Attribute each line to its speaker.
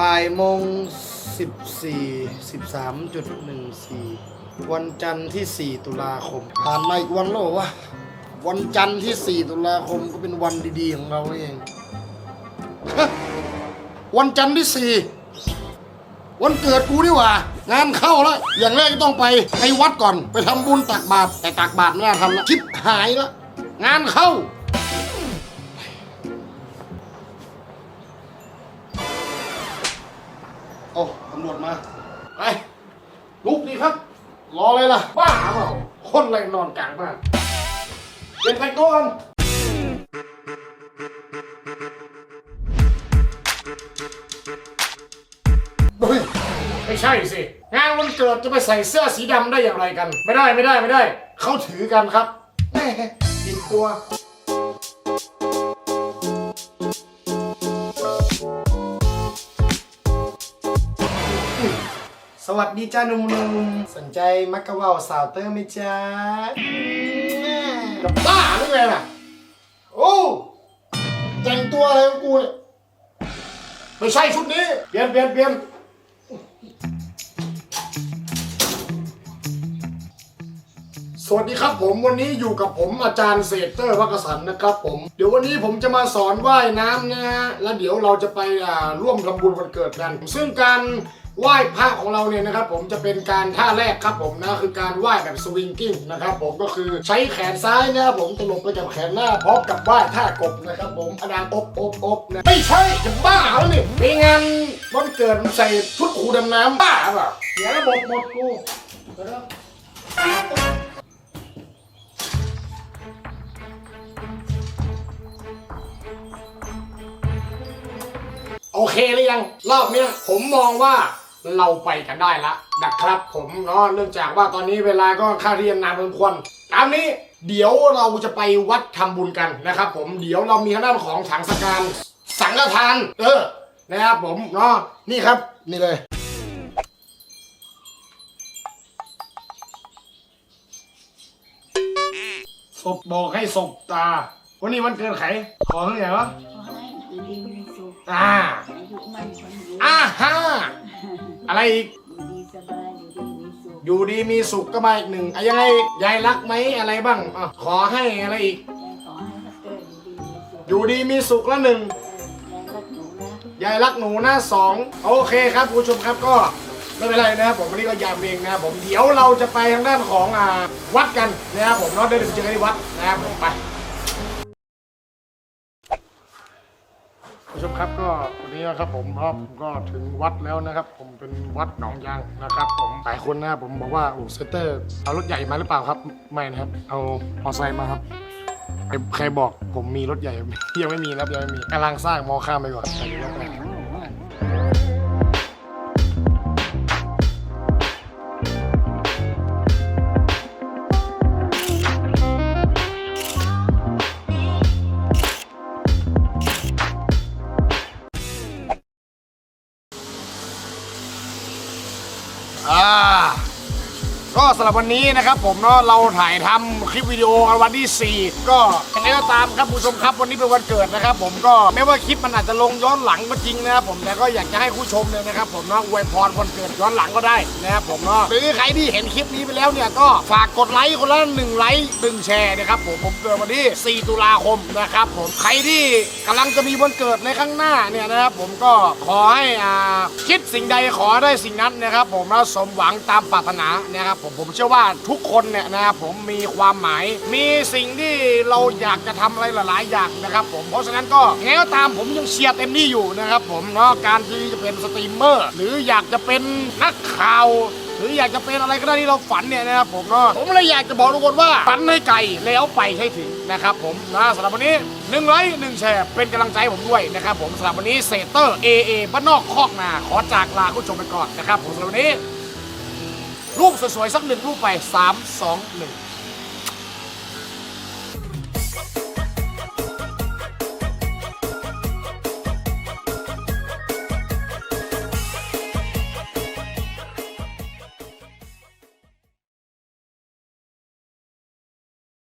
Speaker 1: บ่ายโมงสิบสี่สิบสามจุดหนึ่งสี่วันจันทร์ที่สี่ตุลาคม ผ่านมาอีกวันแล้ววะวันจันทร์ที่สี่ตุลาคมก็เป็นวันดีๆของเราเอง วันจันทร์ที่สี่วันเกิดกูนี่หว่างานเข้าแล้ว อย่างแรกต้องไปไปวัดก่อน ไปทำบุญตักบาตรแต่ตักบาตรไม่น่าทำล้วชิบหายแล้งานเข้า โอ้ตำรวจมา ไป ลุกดีครับ รอเลยล่ะ บ้าเปล่า คนอะไรนอนกลางบ้านเปลี่ยนแต่งตัวกันเฮ้ยไม่ใช่สิ งานวันเกิดจะไปใส่เสื้อสีดำได้อย่างไรกัน ไม่ได้ไม่ได้ไม่ได้ เขาถือกันครับแม่ผิดตัว สวัสดีจ้าหนุ่มๆสนใจมักกะเว่าสาวเตอร์ไหมจ๊ะจะบ้าหรือไงล่ะ โอ้แต่งตัวอะไรของกูเนี่ยไม่ใช่ชุดนี้ เปลี่ยนเปลี่ยนเปลี่ยนสวัสดีครับผมวันนี้อยู่กับผมอาจารย์เศรษฐ์เตอร์วักสันนะครับผม เดี๋ยววันนี้ผมจะมาสอนว่ายน้ำนะฮะแล้วเดี๋ยวเราจะไปอ่าร่วมทำบุญวันเกิดกัน ซึ่งการ ไหว้พระของเราเนี่ยนะครับผมจะเป็นการท่าแรกครับผมนะคือการไหว้แบบสวิงกิ้งนะครับผมก็คือใช้แขนซ้ายนะครับผมตลบไปกับแขนหน้าพร้อมกับไหว้ท่ากบนะครับผมอดางอบอบอบนะไม่ใช่จะบ้าแล้วนี่มีงานวันเกิดใส่ชุดขูดำน้ำบ้าเปล่าเสียระบบหมดกูเดี๋ยวโอเคหรือยัง รอบเนี้ยผมมองว่า เราไปกันได้ละนะครับผมเนาะเนื่องจากว่าตอนนี้เวลาก็ค่าเรียนนานพอสมควรตามนี้เดี๋ยวเราจะไปวัดทำบุญกันนะครับ ผมเดี๋ยวเรามีทางด้านของถังสการสังฆทาน เออนะครับผมเนาะนี่ครับนี่เลยศพบอกให้ศพตา วันนี้วันเกิดใครขอเท่าไหร่วะ
Speaker 2: ขอให้อยู่ดีมีสุข
Speaker 1: อ่า
Speaker 2: อายุมั่นขวัญยืน
Speaker 1: อ่าฮ่า อะไรอีก
Speaker 2: อยู่ดีสบายอยู่ดีมีสุข
Speaker 1: อยู่ดีมีสุขก็มาอีกหนึ่งอะยังไงยายรักไหมอะไรบ้างอะขอให้อะไรอีก
Speaker 2: ยายขอให้พัตเตอร์อยู่ดีมีสุข
Speaker 1: อยู่ดีมีสุขละหนึ่ง
Speaker 2: ยายรักหนูนะ
Speaker 1: ยายรักหนูหน้าสองโอเคครับคุณผู้ชมครับก็ไม่เป็นไรนะครับผมวันนี้ก็ยามเองนะครับผมเดี๋ยวเราจะไปทางด้านของอ่าวัดกันนะครับผมเนาะเดี๋ยวเจอกันที่วัดนะครับผมไปคุณผู้ ชมครับก็วันนี้นะครับผมเนาะผมก็ถึงวัดแล้วนะครับ ผมเป็นวัดหนองยางนะครับ ผมหลายคนนะครับผมบอกว่าโอ้เซเตอร์เอารถใหญ่มาหรือเปล่าครับไม่นะครับ เอามอเตอร์ไซค์มาครับใครบอกผมมีรถใหญ่ยังไม่มีนะครับยังไม่มีกำลังสร้างมอข้ามไปก่อนแต่เอ่า ก็สำหรับวันนี้นะครับผมเนาะเราถ่ายทำคลิปวิดีโอกันวันที่ 4 ก็ยังไงก็ตามครับผู้ชมครับวันนี้เป็นวันเกิดนะครับผมก็แม้ว่าคลิปมันอาจจะลงย้อนหลังก็จริงนะครับผมแต่ก็อยากจะให้ผู้ชมเนี่ยนะครับผมเนาะอวยพรวันเกิดย้อนหลังก็ได้นะครับผมเนาะหรือใครที่เห็นคลิปนี้ไปแล้วเนี่ยก็ฝากกดไลค์คนละหนึ่งไลค์หนึ่งแชร์นะครับผมผมเกิดวันที่ 4 ตุลาคมนะครับผมใครที่กำลังจะมีวันเกิดในข้างหน้าเนี่ยนะครับผมก็ขอให้อ่าคิดสิ่งใดขอได้สิ่งนั้นนะครับผมแล้วสมหวังตามปรารถนานะครับผมผมเชื่อว่าทุกคนเนี่ยนะครับผมมีความหมาย มีสิ่งที่เราอยากจะทำอะไรหลาย ๆ อย่างนะครับผมเพราะฉะนั้นก็ไงก็ตามผมยังเชียร์เต็มที่อยู่นะครับผมเนาะการที่จะเป็นสตรีมเมอร์ หรืออยากจะเป็นนักข่าว หรืออยากจะเป็นอะไรก็ได้ที่เราฝันเนี่ยนะครับผมเนาะผมเลยอยากจะบอกทุกคนว่าฝันให้ไกลแล้วไปให้ถึงนะครับผมนะสำหรับวันนี้หนึ่งไลค์หนึ่งแชร์เป็นกำลังใจให้ผมด้วยนะครับผมสำหรับวันนี้เซเตอร์เอเอบ้านนอกคอกนาขอจากลาคุณผู้ชมไปก่อนนะครับผมสำหรับวันนี้ รูปสวยๆสักหนึ่งรูปไป 3 2 1